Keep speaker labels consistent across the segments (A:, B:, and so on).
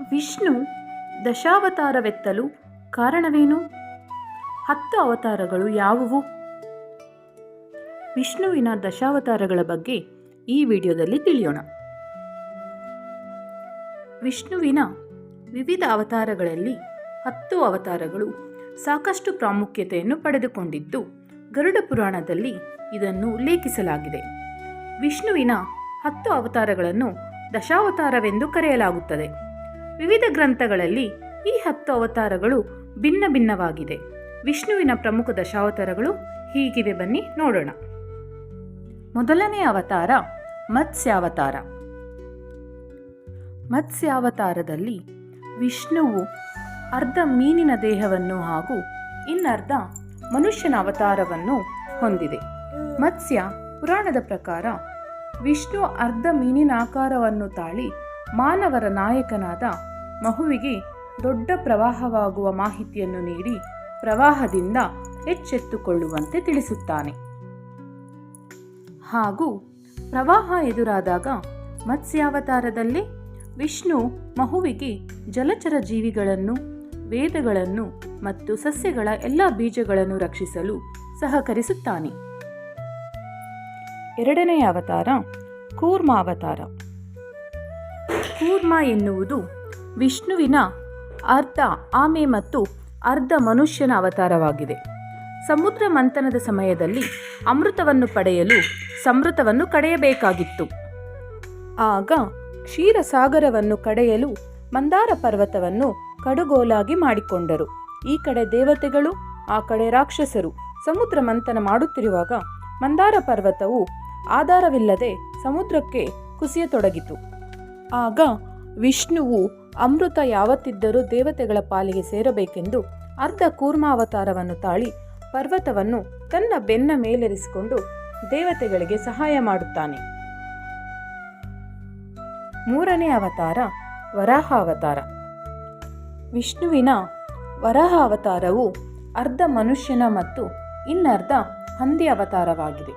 A: ವಿಷ್ಣು ದಶಾವತಾರವೆತ್ತಲು ಕಾರಣವೇನು? ಹತ್ತು ಅವತಾರಗಳು ಯಾವುವು? ವಿಷ್ಣುವಿನ ದಶಾವತಾರಗಳ ಬಗ್ಗೆ ಈ ವಿಡಿಯೋದಲ್ಲಿ ತಿಳಿಯೋಣ. ವಿಷ್ಣುವಿನ ವಿವಿಧ ಅವತಾರಗಳಲ್ಲಿ ಹತ್ತು ಅವತಾರಗಳು ಸಾಕಷ್ಟು ಪ್ರಾಮುಖ್ಯತೆಯನ್ನು ಪಡೆದುಕೊಂಡಿದ್ದು, ಗರುಡ ಪುರಾಣದಲ್ಲಿ ಇದನ್ನು ಉಲ್ಲೇಖಿಸಲಾಗಿದೆ. ವಿಷ್ಣುವಿನ ಹತ್ತು ಅವತಾರಗಳನ್ನು ದಶಾವತಾರವೆಂದು ಕರೆಯಲಾಗುತ್ತದೆ. ವಿವಿಧ ಗ್ರಂಥಗಳಲ್ಲಿ ಈ ಹತ್ತು ಅವತಾರಗಳು ಭಿನ್ನ ಭಿನ್ನವಾಗಿದೆ. ವಿಷ್ಣುವಿನ ಪ್ರಮುಖ ದಶಾವತಾರಗಳು ಹೀಗಿವೆ ಬನ್ನಿ ನೋಡೋಣ. ಮೊದಲನೇ ಅವತಾರ ಮತ್ಸ್ಯಾವತಾರ. ಮತ್ಸ್ಯಾವತಾರದಲ್ಲಿ ವಿಷ್ಣುವು ಅರ್ಧ ಮೀನಿನ ದೇಹವನ್ನು ಹಾಗೂ ಇನ್ನರ್ಧ ಮನುಷ್ಯನ ಅವತಾರವನ್ನು ಹೊಂದಿದೆ. ಮತ್ಸ್ಯ ಪುರಾಣದ ಪ್ರಕಾರ ವಿಷ್ಣು ಅರ್ಧ ಮೀನಿನ ಆಕಾರವನ್ನು ತಾಳಿ ಮಾನವರ ನಾಯಕನಾದ ಮಹುವಿಗೆ ದೊಡ್ಡ ಪ್ರವಾಹವಾಗುವ ಮಾಹಿತಿಯನ್ನು ನೀಡಿ ಪ್ರವಾಹದಿಂದ ಎಚ್ಚೆತ್ತುಕೊಳ್ಳುವಂತೆ ತಿಳಿಸುತ್ತಾನೆ. ಹಾಗೂ ಪ್ರವಾಹ ಎದುರಾದಾಗ ಮತ್ಸ್ಯಾವತಾರದಲ್ಲಿ ವಿಷ್ಣು ಮಹುವಿಗೆ ಜಲಚರ ಜೀವಿಗಳನ್ನು, ವೇದಗಳನ್ನು ಮತ್ತು ಸಸ್ಯಗಳ ಎಲ್ಲ ಬೀಜಗಳನ್ನು ರಕ್ಷಿಸಲು ಸಹಕರಿಸುತ್ತಾನೆ. ಎರಡನೆಯ ಅವತಾರ ಕೂರ್ಮಾವತಾರ. ಕೂರ್ಮ ಎನ್ನುವುದು ವಿಷ್ಣುವಿನ ಅರ್ಧ ಆಮೆ ಮತ್ತು ಅರ್ಧ ಮನುಷ್ಯನ ಅವತಾರವಾಗಿದೆ. ಸಮುದ್ರ ಮಂಥನದ ಸಮಯದಲ್ಲಿ ಅಮೃತವನ್ನು ಪಡೆಯಲು ಸಮೃತವನ್ನು ಕಡೆಯಬೇಕಾಗಿತ್ತು. ಆಗ ಕ್ಷೀರಸಾಗರವನ್ನು ಕಡೆಯಲು ಮಂದಾರ ಪರ್ವತವನ್ನು ಕಡುಗೋಲಾಗಿ ಮಾಡಿಕೊಂಡರು. ಈ ಕಡೆ ದೇವತೆಗಳು, ಆ ಕಡೆ ರಾಕ್ಷಸರು ಸಮುದ್ರ ಮಂಥನ ಮಾಡುತ್ತಿರುವಾಗ ಮಂದಾರ ಪರ್ವತವು ಆಧಾರವಿಲ್ಲದೆ ಸಮುದ್ರಕ್ಕೆ ಕುಸಿಯತೊಡಗಿತು. ಆಗ ವಿಷ್ಣುವು ಅಮೃತ ಯಾವತ್ತಿದ್ದರೂ ದೇವತೆಗಳ ಪಾಲಿಗೆ ಸೇರಬೇಕೆಂದು ಅರ್ಧ ಕೂರ್ಮಾವತಾರವನ್ನು ತಾಳಿ ಪರ್ವತವನ್ನು ತನ್ನ ಬೆನ್ನ ಮೇಲೆರಿಸಿಕೊಂಡು ದೇವತೆಗಳಿಗೆ ಸಹಾಯ ಮಾಡುತ್ತಾನೆ. ಮೂರನೇ ಅವತಾರ ವರಾಹ ಅವತಾರ ವಿಷ್ಣುವಿನ ವರಾಹ ಅವತಾರವು ಅರ್ಧ ಮನುಷ್ಯನ ಮತ್ತು ಇನ್ನರ್ಧ ಹಂದಿ ಅವತಾರವಾಗಿದೆ.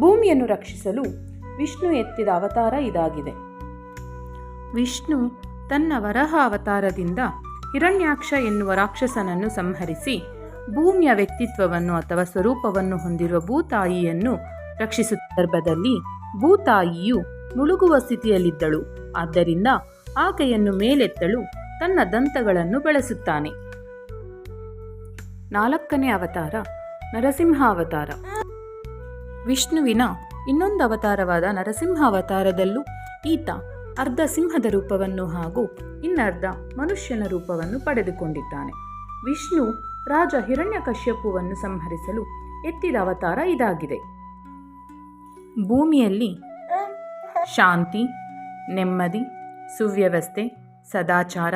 A: ಭೂಮಿಯನ್ನು ರಕ್ಷಿಸಲು ವಿಷ್ಣು ಎತ್ತಿದ ಅವತಾರ ಇದಾಗಿದೆ. ವಿಷ್ಣು ತನ್ನ ವರಹ ಅವತಾರದಿಂದ ಹಿರಣ್ಯಾಕ್ಷ ಎನ್ನುವ ರಾಕ್ಷಸನನ್ನು ಸಂಹರಿಸಿ ಭೂಮಿಯ ವ್ಯಕ್ತಿತ್ವವನ್ನು ಅಥವಾ ಸ್ವರೂಪವನ್ನು ಹೊಂದಿರುವ ಭೂತಾಯಿಯನ್ನು ರಕ್ಷಿಸುವ ಸಂದರ್ಭದಲ್ಲಿ ಭೂತಾಯಿಯು ಮುಳುಗುವ ಸ್ಥಿತಿಯಲ್ಲಿದ್ದಳು. ಆದ್ದರಿಂದ ಆಕೆಯನ್ನು ಮೇಲೆತ್ತಲು ತನ್ನ ದಂತಗಳನ್ನು ಬಳಸುತ್ತಾನೆ. ನಾಲ್ಕನೇ ಅವತಾರ ನರಸಿಂಹ ಅವತಾರ ವಿಷ್ಣುವಿನ ಇನ್ನೊಂದು ಅವತಾರವಾದ ನರಸಿಂಹ ಅವತಾರದಲ್ಲೂ ಈತ ಅರ್ಧ ಸಿಂಹದ ರೂಪವನ್ನು ಹಾಗೂ ಇನ್ನರ್ಧ ಮನುಷ್ಯನ ರೂಪವನ್ನು ಪಡೆದುಕೊಂಡಿದ್ದಾನೆ. ವಿಷ್ಣು ರಾಜ ಹಿರಣ್ಯಕಶ್ಯಪುವನ್ನು ಸಂಹರಿಸಲು ಎತ್ತಿದ ಅವತಾರ ಇದಾಗಿದೆ. ಭೂಮಿಯಲ್ಲಿ ಶಾಂತಿ, ನೆಮ್ಮದಿ, ಸುವ್ಯವಸ್ಥೆ, ಸದಾಚಾರ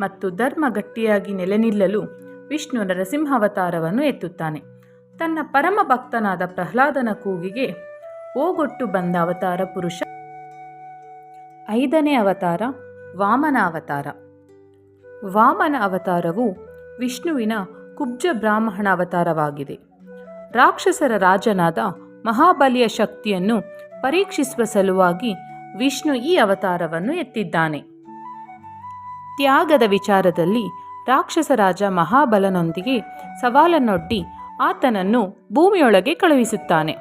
A: ಮತ್ತು ಧರ್ಮ ಗಟ್ಟಿಯಾಗಿ ನೆಲೆನಿಲ್ಲಲು ವಿಷ್ಣು ನರಸಿಂಹಾವತಾರವನ್ನು ಎತ್ತುತ್ತಾನೆ. ತನ್ನ ಪರಮ ಭಕ್ತನಾದ ಪ್ರಹ್ಲಾದನ ಕೂಗಿಗೆ ಓಗೊಟ್ಟು ಬಂದ ಅವತಾರ ಪುರುಷ ಐದನೇ ಅವತಾರ ವಾಮನ ಅವತಾರ. ವಾಮನ ಅವತಾರವು ವಿಷ್ಣುವಿನ ಕುಬ್ಜ ಬ್ರಾಹ್ಮಣ ಅವತಾರವಾಗಿದೆ. ರಾಕ್ಷಸರ ರಾಜನಾದ ಮಹಾಬಲಿಯ ಶಕ್ತಿಯನ್ನು ಪರೀಕ್ಷಿಸುವ ಸಲುವಾಗಿ ವಿಷ್ಣು ಈ ಅವತಾರವನ್ನು ಎತ್ತಿದ್ದಾನೆ. ತ್ಯಾಗದ ವಿಚಾರದಲ್ಲಿ ರಾಕ್ಷಸ ರಾಜ ಮಹಾಬಲನೊಂದಿಗೆ ಸವಾಲನ್ನೊಡ್ಡಿ ಆತನನ್ನು ಭೂಮಿಯೊಳಗೆ ಕಳುಹಿಸುತ್ತಾನೆ.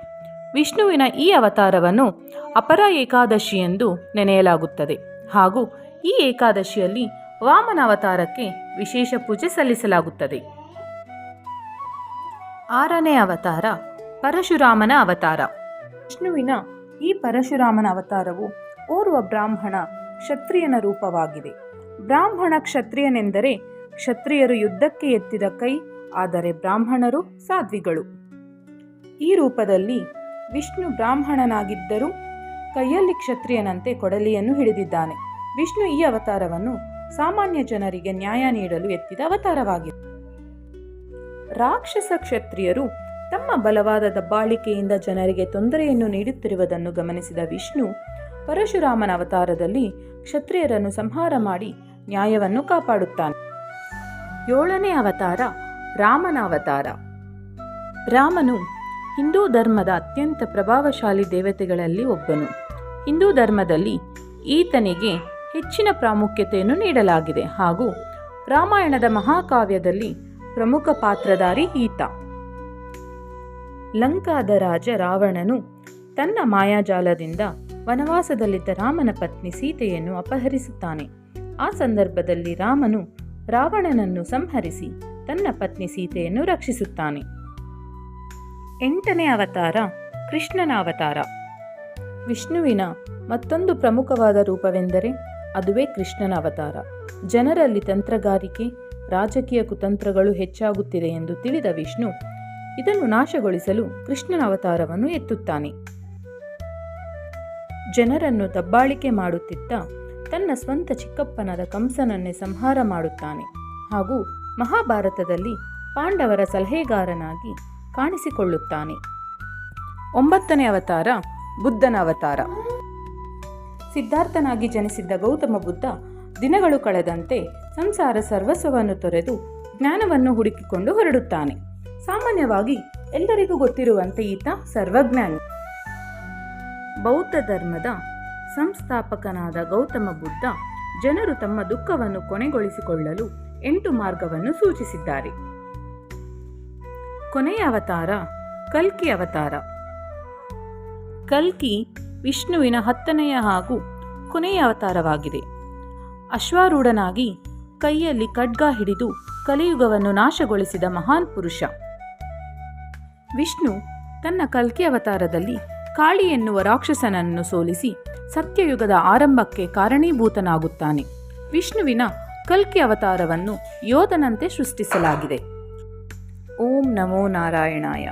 A: ವಿಷ್ಣುವಿನ ಈ ಅವತಾರವನ್ನು ಅಪರ ಏಕಾದಶಿ ಎಂದು ನೆನೆಯಲಾಗುತ್ತದೆ. ಹಾಗೂ ಈ ಏಕಾದಶಿಯಲ್ಲಿ ವಾಮನ ಅವತಾರಕ್ಕೆ ವಿಶೇಷ ಪೂಜೆ ಸಲ್ಲಿಸಲಾಗುತ್ತದೆ. ಆರನೇ ಅವತಾರ ಪರಶುರಾಮನ ಅವತಾರ. ವಿಷ್ಣುವಿನ ಈ ಪರಶುರಾಮನ ಅವತಾರವು ಓರ್ವ ಬ್ರಾಹ್ಮಣ ಕ್ಷತ್ರಿಯನ ರೂಪವಾಗಿದೆ. ಬ್ರಾಹ್ಮಣ ಕ್ಷತ್ರಿಯನೆಂದರೆ ಕ್ಷತ್ರಿಯರು ಯುದ್ಧಕ್ಕೆ ಎತ್ತಿದ ಕೈ, ಆದರೆ ಬ್ರಾಹ್ಮಣರು ಸಾಧ್ವಿಗಳು. ಈ ರೂಪದಲ್ಲಿ ವಿಷ್ಣು ಬ್ರಾಹ್ಮಣನಾಗಿದ್ದರೂ ಕೈಯಲ್ಲಿ ಕ್ಷತ್ರಿಯನಂತೆ ಕೊಡಲಿಯನ್ನು ಹಿಡಿದಿದ್ದಾನೆ. ವಿಷ್ಣು ಈ ಅವತಾರವನ್ನು ಸಾಮಾನ್ಯ ಜನರಿಗೆ ನ್ಯಾಯ ನೀಡಲು ಎತ್ತಿದ ಅವತಾರವಾಗಿದೆ. ರಾಕ್ಷಸ ಕ್ಷತ್ರಿಯರು ತಮ್ಮ ಬಲವಾದ ದಬ್ಬಾಳಿಕೆಯಿಂದ ಜನರಿಗೆ ತೊಂದರೆಯನ್ನು ನೀಡುತ್ತಿರುವುದನ್ನು ಗಮನಿಸಿದ ವಿಷ್ಣು, ಪರಶುರಾಮನ ಅವತಾರದಲ್ಲಿ ಕ್ಷತ್ರಿಯರನ್ನು ಸಂಹಾರ ಮಾಡಿ ನ್ಯಾಯವನ್ನು ಕಾಪಾಡುತ್ತಾನೆ. ಏಳನೇ ಅವತಾರ, ರಾಮನ ಅವತಾರ. ರಾಮನು ಹಿಂದೂ ಧರ್ಮದ ಅತ್ಯಂತ ಪ್ರಭಾವಶಾಲಿ ದೇವತೆಗಳಲ್ಲಿ ಒಬ್ಬನು. ಹಿಂದೂ ಧರ್ಮದಲ್ಲಿ ಈತನಿಗೆ ಹೆಚ್ಚಿನ ಪ್ರಾಮುಖ್ಯತೆಯನ್ನು ನೀಡಲಾಗಿದೆ ಹಾಗೂ ರಾಮಾಯಣದ ಮಹಾಕಾವ್ಯದಲ್ಲಿ ಪ್ರಮುಖ ಪಾತ್ರಧಾರಿ ಈತ. ಲಂಕಾದ ರಾಜ ರಾವಣನು ತನ್ನ ಮಾಯಾಜಾಲದಿಂದ ವನವಾಸದಲ್ಲಿದ್ದ ರಾಮನ ಪತ್ನಿ ಸೀತೆಯನ್ನು ಅಪಹರಿಸುತ್ತಾನೆ. ಆ ಸಂದರ್ಭದಲ್ಲಿ ರಾಮನು ರಾವಣನನ್ನು ಸಂಹರಿಸಿ ತನ್ನ ಪತ್ನಿ ಸೀತೆಯನ್ನು ರಕ್ಷಿಸುತ್ತಾನೆ. ಎಂಟನೇ ಅವತಾರ ಕೃಷ್ಣನ ಅವತಾರ. ವಿಷ್ಣುವಿನ ಮತ್ತೊಂದು ಪ್ರಮುಖವಾದ ರೂಪವೆಂದರೆ ಅದುವೇ ಕೃಷ್ಣನ ಅವತಾರ. ಜನರಲ್ಲಿ ತಂತ್ರಗಾರಿಕೆ, ರಾಜಕೀಯ ಕುತಂತ್ರಗಳು ಹೆಚ್ಚಾಗುತ್ತಿದೆ ಎಂದು ತಿಳಿದ ವಿಷ್ಣು ಇದನ್ನು ನಾಶಗೊಳಿಸಲು ಕೃಷ್ಣನ ಅವತಾರವನ್ನು ಎತ್ತುತ್ತಾನೆ. ಜನರನ್ನು ದಬ್ಬಾಳಿಕೆ ಮಾಡುತ್ತಿದ್ದ ತನ್ನ ಸ್ವಂತ ಚಿಕ್ಕಪ್ಪನಾದ ಕಂಸನನ್ನೇ ಸಂಹಾರ ಮಾಡುತ್ತಾನೆ. ಹಾಗೂ ಮಹಾಭಾರತದಲ್ಲಿ ಪಾಂಡವರ ಸಲಹೆಗಾರನಾಗಿ ಕಾಣಿಸಿಕೊಳ್ಳುತ್ತಾನೆ. ಒಂಬತ್ತನೇ ಅವತಾರ ಬುದ್ಧನ ಅವತಾರ. ಸಿದ್ಧಾರ್ಥನಾಗಿ ಜನಿಸಿದ್ದ ಗೌತಮ ಬುದ್ಧ ದಿನಗಳು ಕಳೆದಂತೆ ಸಂಸಾರ ಸರ್ವಸ್ವವನ್ನು ತೊರೆದು ಜ್ಞಾನವನ್ನು ಹುಡುಕಿಕೊಂಡು ಹೊರಡುತ್ತಾನೆ. ಸಾಮಾನ್ಯವಾಗಿ ಎಲ್ಲರಿಗೂ ಗೊತ್ತಿರುವಂತೆ ಈತ ಸರ್ವಜ್ಞಾನಿ. ಬೌದ್ಧ ಧರ್ಮದ ಸಂಸ್ಥಾಪಕನಾದ ಗೌತಮ ಬುದ್ಧ ಜನರು ತಮ್ಮ ದುಃಖವನ್ನು ಕೊನೆಗೊಳಿಸಿಕೊಳ್ಳಲು ಎಂಟು ಮಾರ್ಗವನ್ನು ಸೂಚಿಸಿದ್ದಾರೆ. ಕೊನೆಯ ಅವತಾರ ಕಲ್ಕಿ ಅವತಾರ. ಕಲ್ಕಿ ವಿಷ್ಣುವಿನ ಹತ್ತನೆಯ ಹಾಗೂ ಕೊನೆಯ ಅವತಾರವಾಗಿದೆ. ಅಶ್ವಾರೂಢನಾಗಿ ಕೈಯಲ್ಲಿ ಖಡ್ಗ ಹಿಡಿದು ಕಲಿಯುಗವನ್ನು ನಾಶಗೊಳಿಸಿದ ಮಹಾನ್ ಪುರುಷ. ವಿಷ್ಣು ತನ್ನ ಕಲ್ಕಿ ಅವತಾರದಲ್ಲಿ ಕಾಳಿ ಎನ್ನುವ ರಾಕ್ಷಸನನ್ನು ಸೋಲಿಸಿ ಸತ್ಯಯುಗದ ಆರಂಭಕ್ಕೆ ಕಾರಣೀಭೂತನಾಗುತ್ತಾನೆ. ವಿಷ್ಣುವಿನ ಕಲ್ಕಿ ಅವತಾರವನ್ನು ಯೋಧನಂತೆ ಸೃಷ್ಟಿಸಲಾಗಿದೆ. ಓಂ ನಮೋ ನಾರಾಯಣಾಯ.